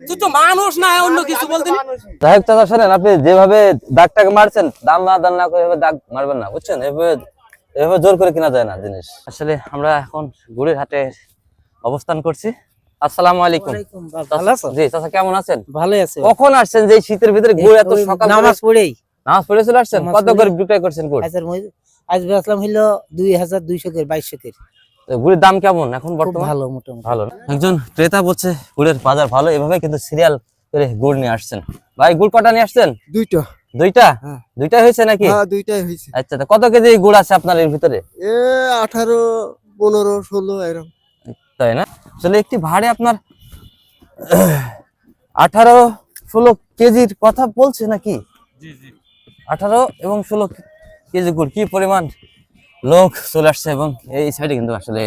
তুই তো মানুষ না অন্য কিছু বলতে যাই হোক চাচা শোনেন আপনি যেভাবে দাগটাকে মারছেন দাম না দাম না করে দাগ মারবেন না বুঝছেন? এভাবে এভাবে জোর করে কিনা যায় না জিনিস। আসলে আমরা এখন গুড়ির হাটে অবস্থান করছি। আসসালামু আলাইকুম। ভালো আছো জি চাচা কেমন আছেন? ভালোই আছে। কখন আসছেন যে শীতের ভিতরে গুড় এত সকাল নামাজ পড়েই। নামাজ পড়ে চলে আসছেন? নামাজ কত করে বিক্রয় করছেন গুড়? আজ বেচলাম হইল দুই হাজার দুইশো করে বাইশশো করে। তো গুড়ের দাম কেমন এখন বর্তমান? ভালো মোটামুটি। ভালো একজন ক্রেতা বলছে গুড়ের বাজার ভালো এভাবে কিন্তু সিরিয়াল করে গুড় নিয়ে আসছেন। ভাই গুড় কটা নিয়ে আসছেন? দুইটা। দুইটা? হ্যাঁ। দুইটা হয়েছে নাকি? হ্যাঁ দুইটাই হয়েছে। আচ্ছা কত কেজি গুড় আছে আপনার এর ভিতরে? এ আঠারো পনেরো ষোলো এরকম তাই না? আসলে একটি ভাড়ে আপনার আঠারো ষোলো কেজির কথা বলছে নাকি? আঠারো এবং ষোলো কেজি গুড় কি পরিমাণ? লোক চলে আসছে এবং এই সাইডে কিন্তু আসলে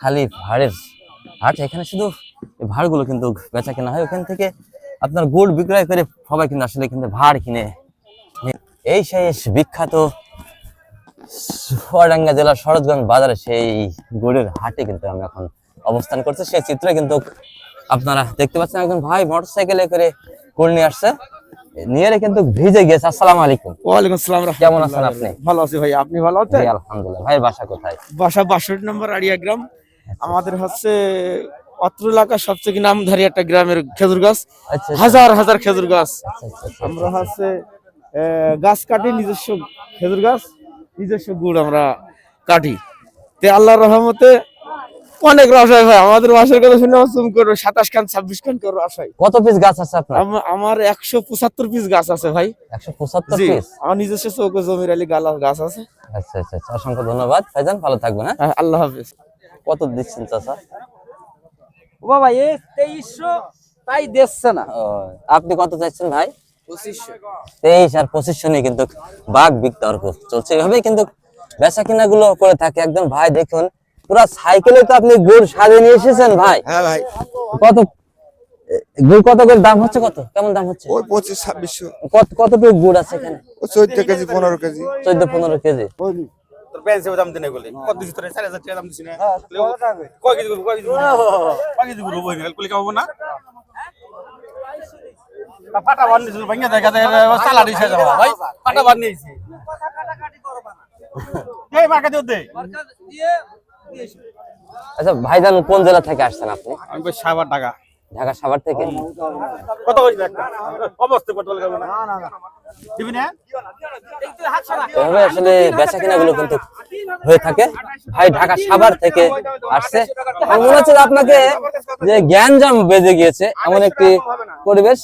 খালি ভাড়ের হাট। এখানে শুধু ভাড়গুলো কিন্তু বেচা কেনা হয়। ওখান থেকে আপনার গুড় বিক্রয় করে সবাই কিন্তু আসলে কিন্তু ভাড় কিনে এই শেষ বিখ্যাত চুয়াডাঙ্গা জেলার শরৎগঞ্জ বাজারে সেই গুড়ের হাটে কিন্তু আমি এখন অবস্থান করছি। সেই চিত্র কিন্তু আপনারা দেখতে পাচ্ছেন একজন ভাই মোটরসাইকেলে করে গুড় নিয়ে আসছে। নিয়ে এলে কিন্তু ভিজে গেছে। আসসালামু আলাইকুম। ওয়ালাইকুম আসসালাম কেমন আছেন আপনি? ভালো আছি ভাই আপনি ভালো আছেন? আলহামদুলিল্লাহ। ভাইয়ের বাসা কোথায়? বাসা বাষট্টি নম্বর আড়িয়া গ্রাম। আমাদের হচ্ছে অত্র এলাকার সবচেয়ে কি নামধারী একটা গ্রামের খেজুর গাছ। আচ্ছা আচ্ছা, হাজার হাজার খেজুর গাছ। আচ্ছা, আচ্ছা, আচ্ছা। আমরা হচ্ছে গাছ কাটি নিজস্ব খেজুর গাছ নিজস্ব গুড় আমরা কাটি। তে আল্লাহর রহমতে অনেক রস হয় ভাই আমাদের রসের কথা শুনে চুম করবে সাতাশ খান ছাব্বিশ খান করে রস হয় কত পিস গাছ আছে আপনার? আমার একশো পঁচাত্তর পিস গাছ আছে ভাই। একশো পঁচাত্তর পিস আমার নিজস্ব চৌকে জমির আলী গালা গাছ আছে। আচ্ছা আচ্ছা আচ্ছা অসংখ্য ধন্যবাদ। ভাইজান ভালো থাকবেন হ্যাঁ? হ্যাঁ, আল্লাহ হাফিজ। কত দিচ্ছেন চাচা ও বাবা এ তেইশশো তাই দেখছে না। আপনি কত চাইছেন ভাই? তেইশ আর পঁচিশশো নিয়ে কিন্তু বাঘ বিতর্ক চলছে এভাবেই কিন্তু বেচা কিনা গুলো করে থাকে। একদম ভাই দেখুন পুরা সাইকেলে তো আপনি গুড় সাজিয়ে নিয়ে এসেছেন ভাই। হ্যাঁ ভাই। কত? গুড় কত করে দাম হচ্ছে কত? কেমন দাম হচ্ছে? ওই পঁচিশ ছাব্বিশশো। কত কত পিস গুড় আছে এখানে? চোদ্দ কেজি পনেরো কেজি। চোদ্দ পনেরো কেজি। তোর দাম দিনে গেলে কত দিছিস তোর? 4000 টাকা দাম দিছিস না। কয় কেজি করব কয় কেজি করব কয় কেজি করব বই কুলি খাব না? তা পাটা বান নিছিল দেখা দেখা সালা দিছে যাবা ভাই। পাটা বান নিয়েছি। মার্কা দিও দে। আচ্ছা ভাইজান কোন জেলা থেকে আসছেন আপনি? আমি সাবার টাকা ঢাকা। সাভার থেকে? কত কইছ একটা? অবস্থা কত লাগবে না না না দিবি না? এভাবে আসলে বেচা কিনা গুলো কিন্তু হয়ে থাকে। ভাই ঢাকা সাভার থেকে আসছে। আমার মনে হচ্ছে আপনাকে যে জ্ঞানজাম বেজে গিয়েছে এমন একটি পরিবেশ।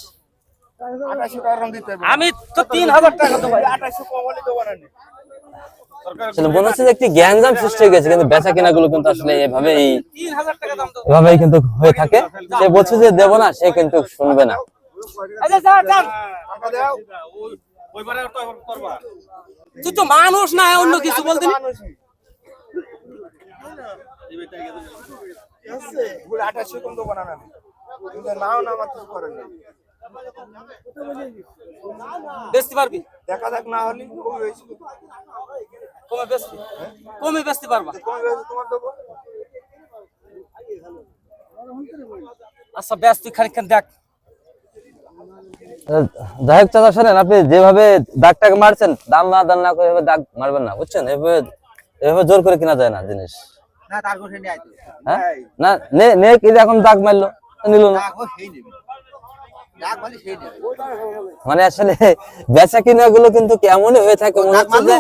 আমি তো তিন হাজার টাকা দেবো। মনে হচ্ছে একটি জ্ঞানজাম সৃষ্টি হয়ে গেছে কিন্তু বেচা কিনা গুলো কিন্তু আসলে এভাবেই এভাবেই কিন্তু হয়ে থাকে। সে বলছে যে দেবো না সে কিন্তু শুনবে না। ওইবারে তুই তো মানুষ না অন্য কিছু বলতে আঠাশশো কম তো বানানো নাও না আমার কিছু করেন না বেচতে পারবি? দেখা যাক না হলে কমে বেচবি কমে বেচতে পারবা? আচ্ছা তুই খানিকখান দেখ। যাই হোক চাচা শোনেন আপনি যেভাবে দাগটাকে মারছেন দাম না দাম না করে দাগ মারবেন না বুঝছেন? এভাবে এভাবে জোর করে কিনা যায় না জিনিস। না তার কোঠে নিয়ে আইতো হ্যাঁ? না নে নে এখন দাগ মারলো নিল না ও সেই নেবে ডাক বলে সেই নেবে মানে আসলে বেচা কিনা গুলো কিন্তু কেমনই হয়ে থাকে মনে হচ্ছে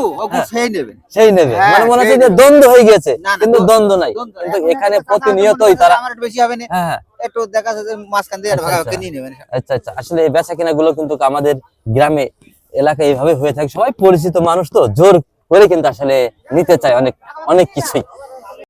সেই নেবে। সেই নেবে। হ্যাঁ, মানে মনে হচ্ছে যে দ্বন্দ্ব হয়ে গেছে কিন্তু দ্বন্দ্ব- নাই। কিন্তু এখানে প্রতিনিয়তই তারা আমার বেশি হবে না। হ্যাঁ হ্যাঁ। একটু দেখা যাচ্ছে মাঝখান দিয়ে আচ্ছা, আচ্ছা। নিয়ে নেবেন আচ্ছা আচ্ছা। আসলে এই বেচা কিনা গুলো কিন্তু আমাদের গ্রামে এলাকায় এইভাবে হয়ে থাকে। সবাই পরিচিত মানুষ তো জোর করে কিন্তু আসলে নিতে চায় অনেক অনেক কিছুই।